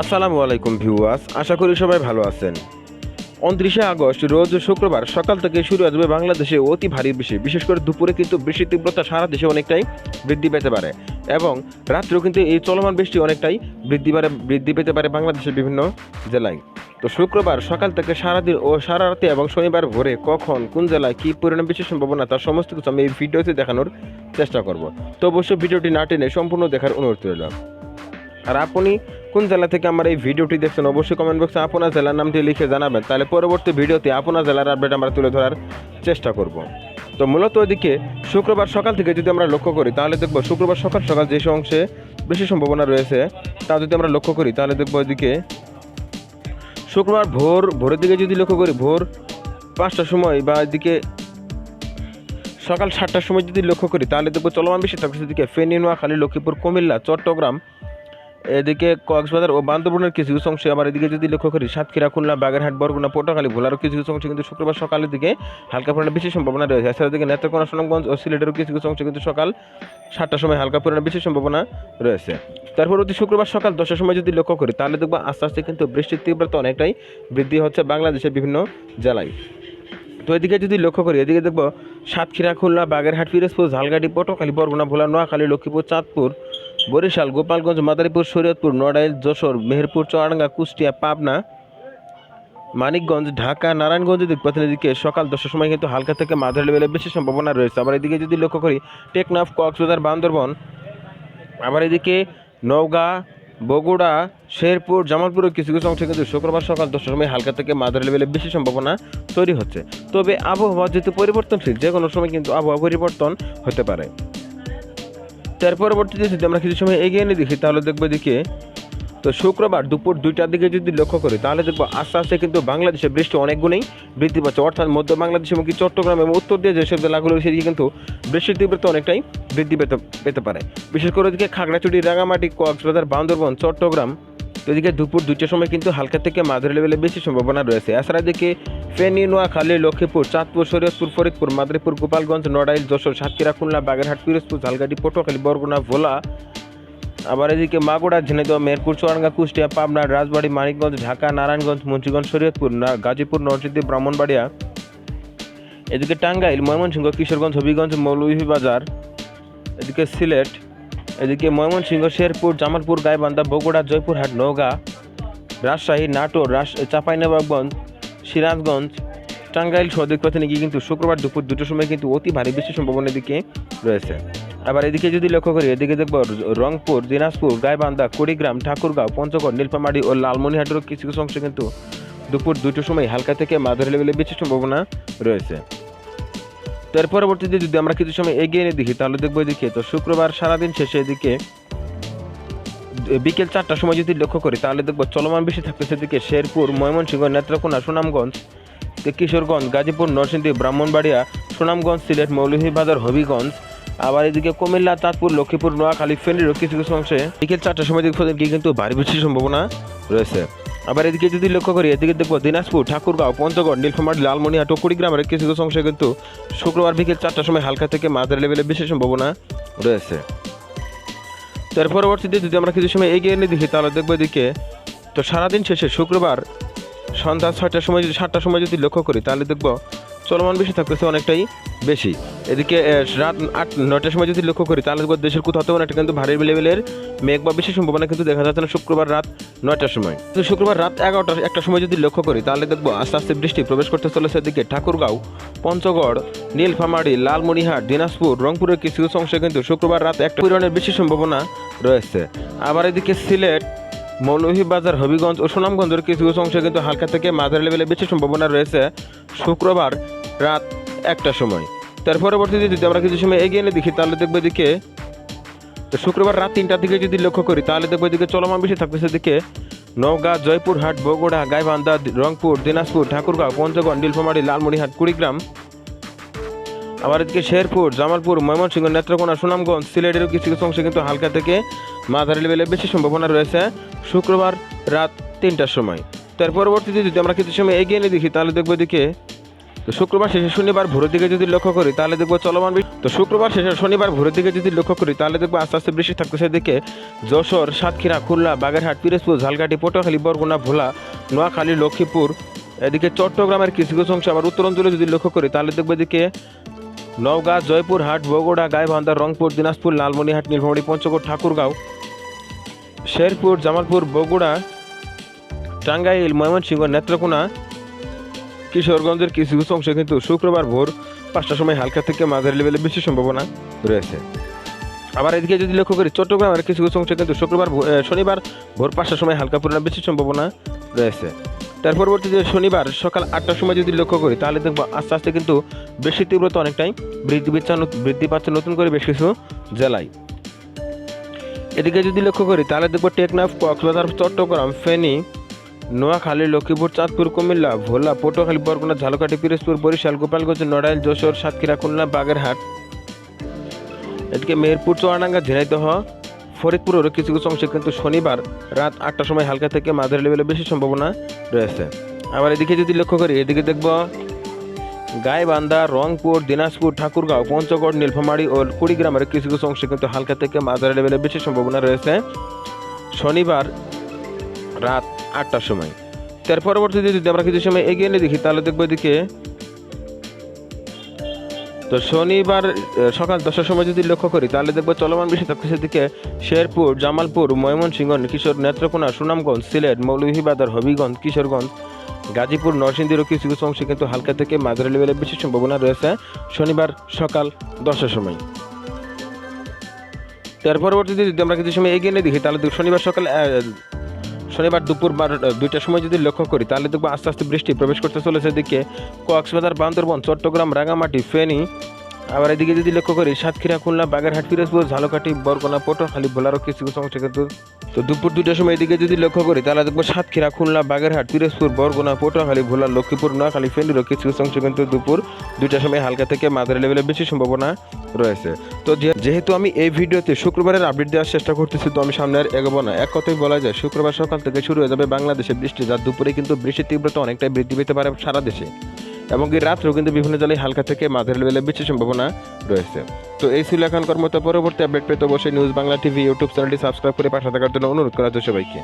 আসসালামু আলাইকুম ভিউয়ার্স, আশা করি সবাই ভালো আছেন। উনত্রিশে আগস্ট, রোজ শুক্রবার সকাল থেকে শুরু যাবে বাংলাদেশে অতি ভারী বৃষ্টি। বিশেষ করে দুপুরে কিন্তু বৃষ্টির তীব্রতা সারা দেশে অনেকটাই বৃদ্ধি পেতে পারে এবং রাত্রেও কিন্তু এই চলমান বৃষ্টি অনেকটাই বৃদ্ধি পারে, বৃদ্ধি পেতে পারে বাংলাদেশের বিভিন্ন জেলায়। তো শুক্রবার সকাল থেকে সারাদিন ও সারা রাতে এবং শনিবার ভোরে কখন, কোন জেলায় কী পরিণাম বৃষ্টির সম্ভাবনা, তার সমস্ত কিছু আমি এই ভিডিওতে দেখানোর চেষ্টা করব। তো অবশ্যই ভিডিওটি না টেনে সম্পূর্ণ দেখার অনুরোধ রইল। আর আপনি কোন জেলা থেকে আমার এই ভিডিওটি দেখছেন অবশ্যই কমেন্ট বক্সে আপনার জেলার নামটি লিখে জানাবেন। তাহলে পরবর্তী ভিডিওতে আপনার জেলার আপডেট আমরা তুলে ধরার চেষ্টা করব। তো মূলত ওইদিকে শুক্রবার সকাল থেকে যদি আমরা লক্ষ্য করি, তাহলে দেখব শুক্রবার সকাল সকাল যে অংশে বেশি সম্ভাবনা রয়েছে, তা যদি আমরা লক্ষ্য করি, তাহলে দেখব ওইদিকে শুক্রবার ভোর, ভোরের দিকে যদি লক্ষ্য করি, ভোর পাঁচটার সময় বা এদিকে সকাল সাতটার সময় যদি লক্ষ্য করি, তাহলে দেখব চলমান বেশি থাকছে এদিকে। ফেনী, নোয়াখালী, লক্ষ্মীপুর, কুমিল্লা, চট্টগ্রাম এদিকে কক্সবাজার ও বান্দরবনের কিছু কিছু অংশে আবার এদিকে যদি লক্ষ্য করি, সাতক্ষীরা, খুলনা, বাগেরহাট, বরগুনা, পটুয়াখালী ভোলারও কিছু কিছু অংশে কিন্তু শুক্রবার সকালের দিকে হালকা পরিমাণে বেশি সম্ভাবনা রয়েছে। এছাড়া দিকে নেত্রকোনা, সুনামগঞ্জ ও সিলেটেরও কিছু কিছু অংশে কিন্তু সকাল সাতটার সময় হালকা পরিমাণে বেশি সম্ভাবনা রয়েছে। তারপর অতি শুক্রবার সকাল দশটার সময় যদি লক্ষ্য করি, তাহলে দেখব আস্তে আস্তে কিন্তু বৃষ্টির তীব্রতা অনেকটাই বৃদ্ধি হচ্ছে বাংলাদেশের বিভিন্ন জেলায়। তো এদিকে যদি লক্ষ্য করি, এদিকে দেখব সাতক্ষীরা, খুলনা, বাগেরহাট, পিরোজপুর ঝালগাড়ি পটুয়াখালী, বরগুনা, ভোলা, নোয়াখালী, লক্ষ্মীপুর, চাঁদপুর বরিশাল, গোপালগঞ্জ, মাদারীপুর, শরীয়তপুর, নড়াইল, যশোর, মেহেরপুর, চুয়াডাঙ্গা, কুষ্টিয়া, পাবনা, মানিকগঞ্জ, ঢাকা, নারায়ণগঞ্জ দিক পথের দিকে সকাল দশটার সময় কিন্তু হালকা থেকে মাঝারি লেভেলে বেশি সম্ভাবনা রয়েছে। আবার এদিকে যদি লক্ষ্য করি, টেকনাফ, কক্সবাজার, বান্দরবন, আবার এদিকে নওগাঁ, বগুড়া, শেরপুর জামালপুরের কিছু কিছু অংশে কিন্তু শুক্রবার সকাল দশটার সময় হালকা থেকে মাঝারি লেভেলে বেশি সম্ভাবনা তৈরি হচ্ছে। তবে আবহাওয়া যেহেতু পরিবর্তনশীল যে কোনো সময় কিন্তু আবহাওয়া পরিবর্তন হতে পারে। তার পরবর্তীতে যদি আমরা কিছু সময় এগিয়ে নিয়ে দেখি, তাহলে দেখব দেখে তো শুক্রবার দুপুর দুইটার দিকে যদি লক্ষ্য করি, তাহলে দেখব আস্তে আস্তে কিন্তু বাংলাদেশে বৃষ্টি অনেক গুণেই বৃদ্ধি পাচ্ছে। অর্থাৎ মধ্য বাংলাদেশ এবং চট্টগ্রাম এবং উত্তর দিয়ে যেসব জেলাগুলো সেদিকে কিন্তু বৃষ্টির তীব্রতা অনেকটাই বৃদ্ধি পেতে পেতে পারে। বিশেষ করে ওদিকে খাগড়াছড়ি রাঙামাটি কক্সবাজার, বান্দরবন, চট্টগ্রাম তো এদিকে দুপুর দুইটার সময় কিন্তু হালকা থেকে মাঝারি লেভেলে বেশি সম্ভাবনা রয়েছে। এছাড়া এদিকে ফেনী, নোয়াখালী, লক্ষ্মীপুর, চাঁদপুর, শরীয়তপুর, ফরিদপুর, মাদারীপুর, গোপালগঞ্জ, নড়াইল, যশোর, সাতক্ষীরা, খুলনা, বাগেরহাট, পিরোজপুর ঝালগাড়ি পটুয়াখালী, বরগুনা, ভোলা। আবার এদিকে মাগুড়া ঝিনাইদহ মেরপুর চুয়াডাঙ্গা, কুষ্টিয়া, পাবনা, রাজবাড়ী, মানিকগঞ্জ, ঢাকা, নারায়ণগঞ্জ, মুন্সিগঞ্জ, শরীয়তপুর গাজীপুর, নরসিংদী, ব্রাহ্মণবাড়িয়া। এদিকে টাঙ্গাইল, ময়মনসিংহ, কিশোরগঞ্জ, হবিগঞ্জ, মৌলভীবাজার। এদিকে সিলেট এদিকে ময়মনসিংহ, শেরপুর, জামালপুর, গাইবান্ধা, বগুড়া, জয়পুরহাট, নওগাঁ, রাজশাহী, নাটোর, রাস, চাঁপাইনবাবগঞ্জ, সিরাজগঞ্জ, টাঙ্গাইল সদিক পথে গিয়ে কিন্তু শুক্রবার দুপুর দুটোর সময় কিন্তু অতি ভারী বৃষ্টির সম্ভাবনার দিকে রয়েছে। আবার এদিকে যদি লক্ষ্য করি, এদিকে দেখব রংপুর, দিনাজপুর, গাইবান্ধা, কুড়িগ্রাম, ঠাকুরগাঁও, পঞ্চগড়, নীলফামারী ও লালমনিহাটেরও কিছু কিছু অংশ কিন্তু দুপুর দুটোর সময় হালকা থেকে মাঝারি লেভেলে বৃষ্টির সম্ভাবনা রয়েছে। তো এর পরবর্তীতে যদি আমরা কিছু সময় এগিয়ে নিয়ে দেখি, তাহলে দেখব এদিকে, তো শুক্রবার সারাদিন শেষে এদিকে বিকেল চারটার সময় যদি লক্ষ্য করি, তাহলে দেখব চলমান বেশি থাকতেছে এদিকে শেরপুর, ময়মনসিংহ, নেত্রকোনা, সুনামগঞ্জ কিশোরগঞ্জ, গাজীপুর, নরসিংদী, ব্রাহ্মণবাড়িয়া, সুনামগঞ্জ, সিলেট, মৌলভীবাজার, হবিগঞ্জ, আবার এদিকে কুমিল্লা, চাঁদপুর, লক্ষ্মীপুর, নোয়াখালী, ফেনীরও কিছু কিছু অংশে বিকেল চারটার সময় দিকে কিন্তু ভারী বৃষ্টির সম্ভাবনা রয়েছে। আবার এদিকে যদি লক্ষ্য করি, এদিকে দেখব দিনাজপুর, ঠাকুরগাঁও, পঞ্চগড়, নীলফামারী, লালমনিহাট ও কুড়িগ্রামের কিছু কিছু অংশে কিন্তু শুক্রবার বিকেল চারটার সময় হালকা থেকে মাঝারি লেভেলে বেশি সম্ভাবনা রয়েছে। তার পরবর্তীতে যদি আমরা কিছু সময় এগিয়ে নিয়ে দেখি, তাহলে দেখব এদিকে, তো সারাদিন শেষে শুক্রবার সন্ধ্যা ছয়টার সময় যদি সাতটার সময় যদি লক্ষ্য করি, তাহলে দেখব চলমান বেশি থাকতেছে অনেকটাই। বেশি। এদিকে রাত আট, নয়টার সময় যদি লক্ষ্য করি, তাহলে দেশের কোথাও তেমন একটা কিন্তু ভারী লেভেলের মেঘ বা বেশি সম্ভাবনা কিন্তু দেখা যাচ্ছে না শুক্রবার রাত নয়টার সময়। কিন্তু শুক্রবার রাত এগারোটা একটা সময় যদি লক্ষ্য করি, তাহলে দেখব আস্তে আস্তে বৃষ্টি প্রবেশ করতে চলেছে এদিকে ঠাকুরগাঁও, পঞ্চগড়, নীলফামারী, লালমনিহাট, দিনাজপুর রংপুরের কিছু কিছু অংশে কিন্তু শুক্রবার রাত একটা পরিমাণের বেশি সম্ভাবনা রয়েছে। আবার এদিকে সিলেট, মৌলভীবাজার, হবিগঞ্জ ও সুনামগঞ্জের কিছু কিছু অংশে কিন্তু হালকা থেকে মাঝারি লেভেলে বেশি সম্ভাবনা রয়েছে। শুক্রবার রাত একটার সময়। তার পরবর্তীতে যদি আমরা কিছু সময় এগিয়ে নিয়ে দেখি, তাহলে দেখব এদিকে শুক্রবার রাত তিনটার দিকে যদি লক্ষ্য করি, তাহলে দেখব এদিকে চলমান বেশি থাকতেছে এদিকে নওগাঁ জয়পুরহাট বগুড়া, গাইবান্ধা, রংপুর, দিনাজপুর, ঠাকুরগাঁও, পঞ্চগড়, নীলফামারী লালমনিহাট কুড়িগ্রাম। আবার এদিকে শেরপুর, জামালপুর, ময়মনসিংহ, নেত্রকোনা, সুনামগঞ্জ, সিলেটেরও কিছু কিছু অংশে কিন্তু হালকা থেকে মাঝারি লেভেলে বেশি সম্ভাবনা রয়েছে শুক্রবার রাত তিনটার সময়। তার পরবর্তীতে যদি আমরা কিছু সময় এগিয়ে নিয়ে দেখি, তাহলে দেখব এদিকে তো শুক্রবার শেষে শনিবার ভোরের দিকে যদি লক্ষ্য করি, তাহলে দেখব চলমান তো শুক্রবার শেষে শনিবার ভোরের দিকে যদি লক্ষ্য করি, তাহলে দেখব আস্তে আস্তে বৃষ্টি থাকতেছে দিকে যশোর, সাতক্ষীরা, খুলনা, বাগেরহাট, পিরোজপুর, ঝালকাঠি, পটুয়াখালী, বরগুনা, ভোলা, নোয়াখালী, লক্ষ্মীপুর, এদিকে চট্টগ্রামের কিছু কিছু অংশ আবার উত্তর অঞ্চলে যদি লক্ষ্য করি, তাহলে দেখব এদিকে নওগাঁ জয়পুরহাট বগুড়া, গাইবান্ধা, রংপুর, দিনাজপুর লালমনিহাট নীলফামারী, পঞ্চগড়, ঠাকুরগাঁও, শেরপুর, জামালপুর, বগুড়া, টাঙ্গাইল, ময়মনসিংহ, নেত্রকোনা কিশোরগঞ্জের কিছু কিছু অংশে কিন্তু শুক্রবার ভোর পাঁচটার সময় হালকা থেকে মাঝারি লেভেলে বেশি সম্ভাবনা রয়েছে। আবার এদিকে যদি লক্ষ্য করি, চট্টগ্রামের কিছু কিছু অংশে কিন্তু শুক্রবার শনিবার ভোর পাঁচটার সময় হালকা পরিমাণ বেশি সম্ভাবনা রয়েছে। তার পরবর্তীতে শনিবার সকাল আটটার সময় যদি লক্ষ্য করি, তাহলে দেখব আস্তে আস্তে কিন্তু বেশি তীব্রতা অনেকটাই বৃদ্ধি বৃদ্ধি পাচ্ছে নতুন করে বেশ কিছু জেলায়। এদিকে যদি লক্ষ্য করি, তাহলে দেখব টেকনাফ, কক্সবাজার, চট্টগ্রাম, ফেনী নোয়াখালী, লক্ষ্মীপুর, চাঁদপুর, কুমিল্লা, ভোলা, পটুয়াখালী, বরগুনা, ঝালকাঠি, পিরোজপুর, বরিশাল, গোপালগঞ্জ, নড়াইল, যশোর, সাতক্ষীরা, খুলনা, বাগেরহাট। এদিকে মেহেরপুর, চুয়াডাঙ্গা, ঝিনাইদহ ফরিদপুরেরও কিছু কিছু অংশে কিন্তু শনিবার রাত আটটার সময় হালকা থেকে মাঝারি লেভেলে বেশি সম্ভাবনা রয়েছে। আবার এদিকে যদি লক্ষ্য করি, এদিকে দেখব গাইবান্ধা, রংপুর, দিনাজপুর, ঠাকুরগাঁও, পঞ্চগড়, নীলফামারী ও কুড়িগ্রামের কিছু কিছু অংশে কিন্তু হালকা থেকে মাঝারি লেভেলে বেশি সম্ভাবনা রয়েছে। শনিবার রাত আটটার সময়। তার পরবর্তীতে যদি আমরা কিছু সময় এগিয়ে নিয়ে দেখি, তাহলে দেখব এদিকে, তো শনিবার সকাল দশটার সময় যদি লক্ষ্য করি, তাহলে দেখব চলমান বৃষ্টি থাকছে সেদিকে শেরপুর, জামালপুর, ময়মনসিংহ, কিশোর নেত্রকোনা, সুনামগঞ্জ, সিলেট, মৌলভীবাজার, হবিগঞ্জ, কিশোরগঞ্জ, গাজীপুর নরসিংদীরও কিছু কিছু অংশে কিন্তু হালকা থেকে মাঝারি লেভেলের বেশি সম্ভাবনা রয়েছে শনিবার সকাল দশটার সময়। তার পরবর্তীতে যদি আমরা কিছু সময় এগিয়ে নিয়ে দেখি, তাহলে শনিবার সকাল শনিবার দুপুর বার দুইটার সময় যদি লক্ষ্য করি, তাহলে দেখব আস্তে আস্তে বৃষ্টি প্রবেশ করতে চলেছে এদিকে। কক্সবাজার, বান্দরবন, চট্টগ্রাম রাঙামাটি ফেনী আবার এদিকে যদি লক্ষ্য করি, সাতক্ষীরা, খুলনা, বাগেরহাট, পিরোজপুর, ঝালকাঠি, বরগুনা, পটুয়াখালী ভোলারও কিছু কিছু অংশে কিন্তু তো দুপুর দুইটার সময় এদিকে যদি লক্ষ্য করি, তাহলে দেখব সাতক্ষীরা, খুলনা, বাগেরহাট, পিরোজপুর, বরগুনা, পটুয়াখালী, ভোলা, লক্ষ্মীপুর, নোয়াখালী ফেনীরও কিছু কিছু অংশে কিন্তু দুপুর দুইটার সময় হালকা থেকে মাঝারি লেভেলে বেশি সম্ভাবনা রয়েছে। তো যেহেতু আমি এই ভিডিওতে শুক্রবারের আপডেট দেওয়ার চেষ্টা করতেছি, তো আমি সামনে আর এগোবো না। এক কথাই বলা যায়, শুক্রবার সকাল থেকে শুরু হয়ে যাবে বাংলাদেশে বৃষ্টি, যার দুপুরে কিন্তু বৃষ্টির তীব্রতা অনেকটাই বৃদ্ধি পেতে পারে সারা দেশে। এবং এই রাত্রেও কিন্তু বিভিন্ন জেলায় হালকা থেকে মাঝারি লেভেলে বৃষ্টির সম্ভাবনা রয়েছে। তো এই ছিল এখনকার মতো পরবর্তী আপডেট পেতে অবশ্যই নিউজ বাংলা টিভি ইউটিউব চ্যানেলটি সাবস্ক্রাইব করে পাশে থাকার জন্য অনুরোধ করা হচ্ছে সবাইকে।